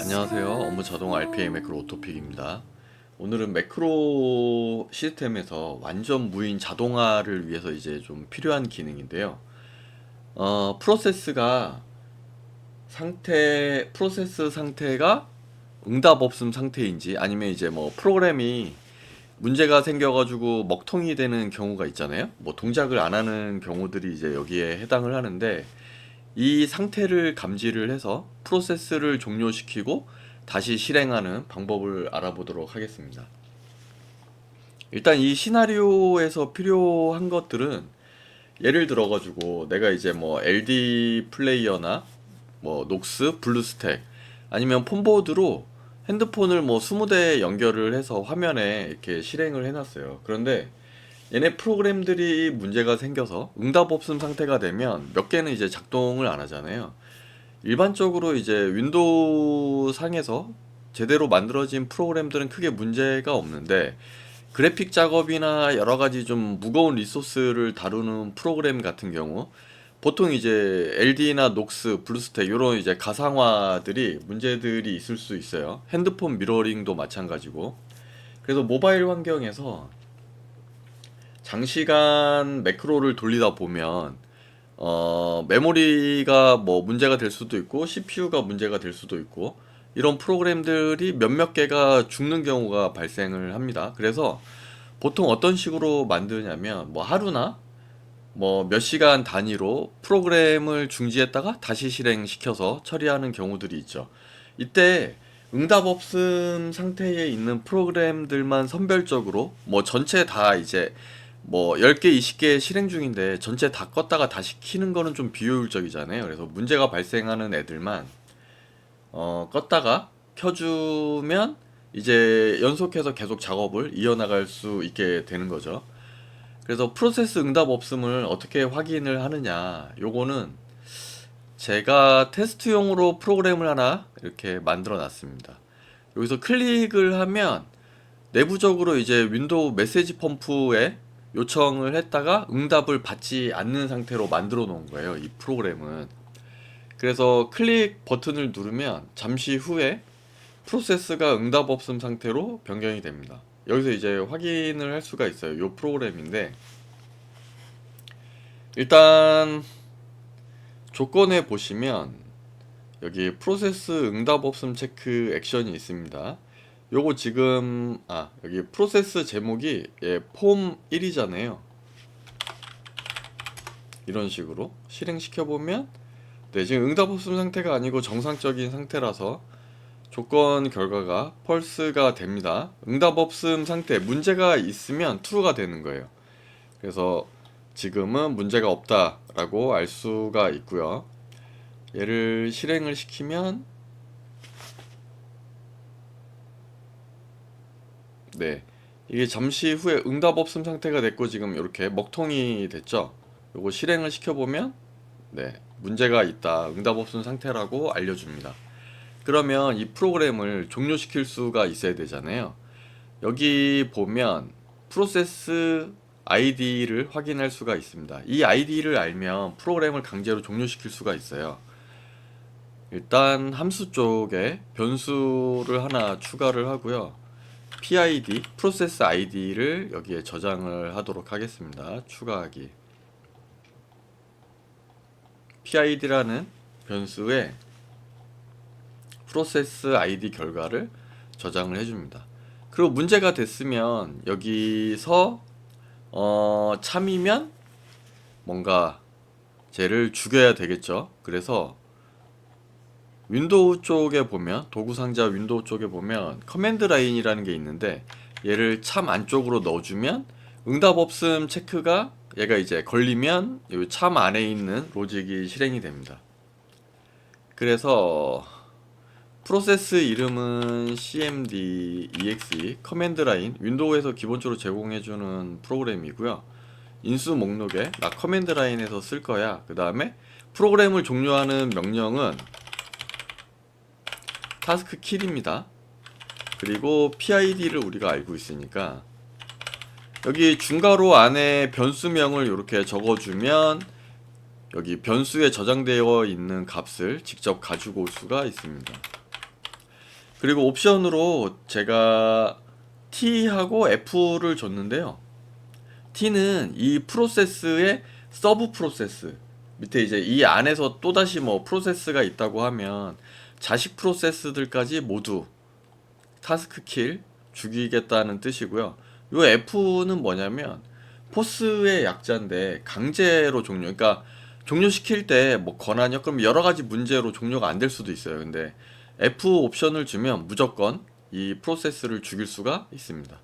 안녕하세요. 업무 자동 RPA 매크로 오토픽입니다. 오늘은 매크로 시스템에서 완전 무인 자동화를 위해서 이제 좀 필요한 기능인데요. 어, 프로세스가 상태, 프로세스 상태가 응답 없음 상태인지 아니면 이제 뭐 프로그램이 문제가 생겨가지고 먹통이 되는 경우가 있잖아요. 뭐 동작을 안 하는 경우들이 이제 여기에 해당을 하는데 이 상태를 감지를 해서 프로세스를 종료시키고 다시 실행하는 방법을 알아보도록 하겠습니다. 일단 이 시나리오에서 필요한 것들은 예를 들어 가지고 내가 이제 뭐 LD 플레이어나 뭐 녹스, 블루스택 아니면 폰보드로 핸드폰을 뭐 20대 연결을 해서 화면에 이렇게 실행을 해놨어요. 그런데 얘네 프로그램들이 문제가 생겨서 응답 없음 상태가 되면 몇 개는 이제 작동을 안 하잖아요. 일반적으로 이제 윈도우 상에서 제대로 만들어진 프로그램들은 크게 문제가 없는데 그래픽 작업이나 여러 가지 좀 무거운 리소스를 다루는 프로그램 같은 경우 보통 이제 LD나 녹스, 블루스택 이런 이제 가상화들이 문제들이 있을 수 있어요. 핸드폰 미러링도 마찬가지고. 그래서 모바일 환경에서 장시간 매크로를 돌리다 보면 어, 메모리가 뭐 문제가 될 수도 있고 CPU가 문제가 될 수도 있고 이런 프로그램들이 몇몇 개가 죽는 경우가 발생을 합니다. 그래서 보통 어떤 식으로 만드냐면 뭐 하루나 뭐 몇 시간 단위로 프로그램을 중지했다가 다시 실행시켜서 처리하는 경우들이 있죠. 이때 응답 없음 상태에 있는 프로그램들만 선별적으로 뭐 전체 다 이제 뭐 10개, 20개 실행 중인데 전체 다 껐다가 다시 키는 거는 좀 비효율적이잖아요. 그래서 문제가 발생하는 애들만 어, 껐다가 켜주면 이제 연속해서 계속 작업을 이어나갈 수 있게 되는 거죠. 그래서 프로세스 응답 없음을 어떻게 확인을 하느냐. 요거는 제가 테스트용으로 프로그램을 하나 이렇게 만들어 놨습니다. 여기서 클릭을 하면 내부적으로 이제 윈도우 메시지 펌프에 요청을 했다가 응답을 받지 않는 상태로 만들어 놓은 거예요. 이 프로그램은. 그래서 클릭 버튼을 누르면 잠시 후에 프로세스가 응답 없음 상태로 변경이 됩니다. 여기서 이제 확인을 할 수가 있어요. 이 프로그램인데 일단 조건에 보시면 여기 프로세스 응답 없음 체크 액션이 있습니다. 요거 지금 아 여기 프로세스 제목이 예, 폼 1이잖아요. 이런 식으로 실행시켜 보면 네 지금 응답 없음 상태가 아니고 정상적인 상태라서 조건 결과가 펄스가 됩니다. 응답 없음 상태 문제가 있으면 true가 되는 거예요. 그래서 지금은 문제가 없다라고 알 수가 있고요. 얘를 실행을 시키면 네. 이게 잠시 후에 응답 없음 상태가 됐고 지금 이렇게 먹통이 됐죠. 요거 실행을 시켜보면 네. 문제가 있다. 응답 없음 상태라고 알려줍니다. 그러면 이 프로그램을 종료시킬 수가 있어야 되잖아요. 여기 보면 프로세스 아이디를 확인할 수가 있습니다. 이 아이디를 알면 프로그램을 강제로 종료시킬 수가 있어요. 일단 함수 쪽에 변수를 하나 추가를 하고요. PID, 프로세스 아이디를 여기에 저장을 하도록 하겠습니다. 추가하기. PID라는 변수에 프로세스 아이디 결과를 저장을 해줍니다. 그리고 문제가 됐으면 여기서 어, 참이면 뭔가 쟤를 죽여야 되겠죠. 그래서 윈도우 쪽에 보면 도구 상자 윈도우 쪽에 보면 커맨드 라인이라는 게 있는데 얘를 참 안쪽으로 넣어주면 응답 없음 체크가 얘가 이제 걸리면 이 참 안에 있는 로직이 실행이 됩니다. 그래서 프로세스 이름은 cmd exe 커맨드 라인 윈도우에서 기본적으로 제공해주는 프로그램이고요. 인수 목록에 나 커맨드 라인에서 쓸 거야. 그 다음에 프로그램을 종료하는 명령은 타스크 킬입니다. 그리고 PID를 우리가 알고 있으니까 여기 중괄호 안에 변수명을 이렇게 적어주면 여기 변수에 저장되어 있는 값을 직접 가지고 올 수가 있습니다. 그리고 옵션으로 제가 T하고 F를 줬는데요. T는 이 프로세스의 서브 프로세스 밑에 이제 이 안에서 또다시 뭐 프로세스가 있다고 하면 자식 프로세스들까지 모두 타스크 킬 죽이겠다는 뜻이고요. 요 F는 뭐냐면 포스의 약자인데 강제로 종료. 그러니까 종료시킬 때 뭐 권한이요? 그럼 여러 가지 문제로 종료가 안 될 수도 있어요. 근데 F 옵션을 주면 무조건 이 프로세스를 죽일 수가 있습니다.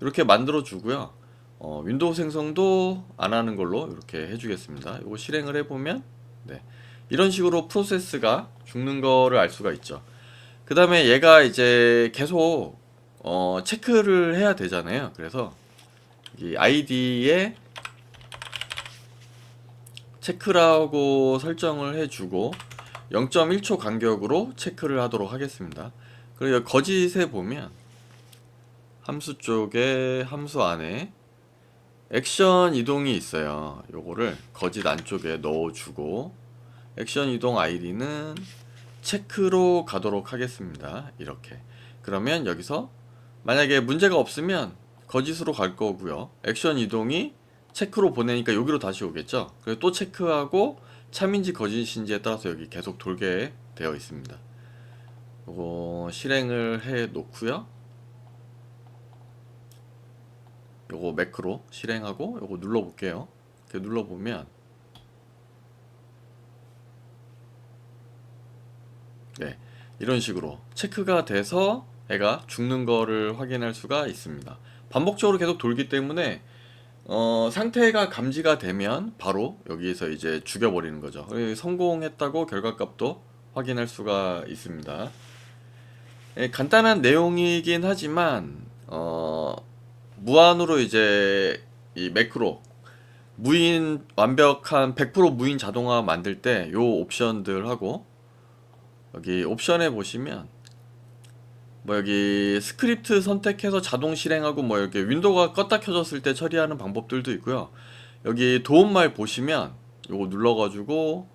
이렇게 만들어 주고요. 어, 윈도우 생성도 안 하는 걸로 이렇게 해주겠습니다. 이거 실행을 해보면 네. 이런 식으로 프로세스가 죽는 거를 알 수가 있죠. 그 다음에 얘가 이제 계속 어, 체크를 해야 되잖아요. 그래서 이 아이디에 체크라고 설정을 해주고 0.1초 간격으로 체크를 하도록 하겠습니다. 그리고 거짓에 보면 함수 쪽에 함수 안에 액션 이동이 있어요. 요거를 거짓 안쪽에 넣어주고 액션 이동 아이디는 체크로 가도록 하겠습니다. 이렇게. 그러면 여기서 만약에 문제가 없으면 거짓으로 갈 거고요. 액션 이동이 체크로 보내니까 여기로 다시 오겠죠. 그리고 또 체크하고 참인지 거짓인지에 따라서 여기 계속 돌게 되어 있습니다. 요거 실행을 해 놓고요. 요거 매크로 실행하고 요거 눌러 볼게요. 눌러 보면 네. 이런 식으로 체크가 돼서 애가 죽는 거를 확인할 수가 있습니다. 반복적으로 계속 돌기 때문에 어, 상태가 감지가 되면 바로 여기에서 이제 죽여버리는 거죠. 성공했다고 결과값도 확인할 수가 있습니다. 예, 간단한 내용이긴 하지만 어, 무한으로 이제 이 매크로 무인 완벽한 100% 무인 자동화 만들 때 요 옵션들하고 여기 옵션에 보시면 뭐 여기 스크립트 선택해서 자동 실행하고 뭐 이렇게 윈도우가 껐다 켜졌을 때 처리하는 방법들도 있고요. 여기 도움말 보시면 요거 눌러가지고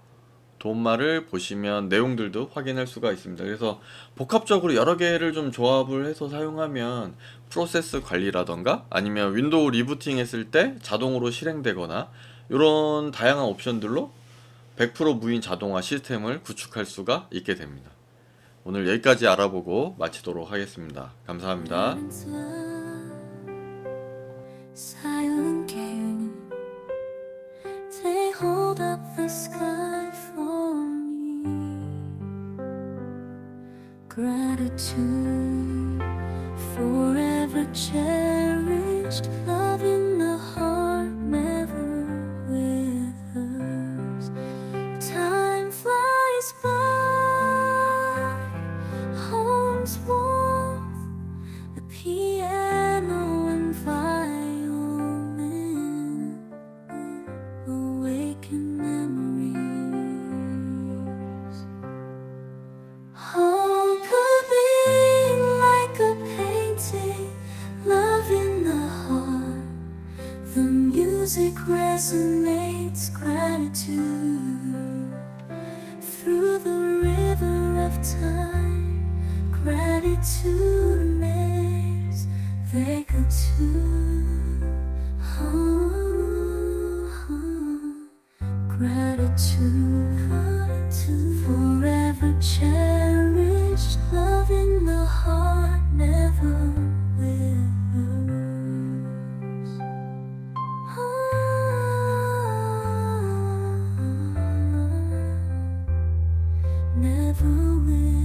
도움말을 보시면 내용들도 확인할 수가 있습니다. 그래서 복합적으로 여러 개를 좀 조합을 해서 사용하면 프로세스 관리라던가 아니면 윈도우 리부팅 했을 때 자동으로 실행되거나 이런 다양한 옵션들로 100% 무인 자동화 시스템을 구축할 수가 있게 됩니다. 오늘 여기까지 알아보고 마치도록 하겠습니다. 감사합니다. Gratitude, forever cherished, love piano and violin awaken memories. Home like a painting, love in the heart. The music resonates gratitude through the river of time. Gratitude Gratitude, gratitude, forever cherished, love in the heart never withers. Ah, never withers.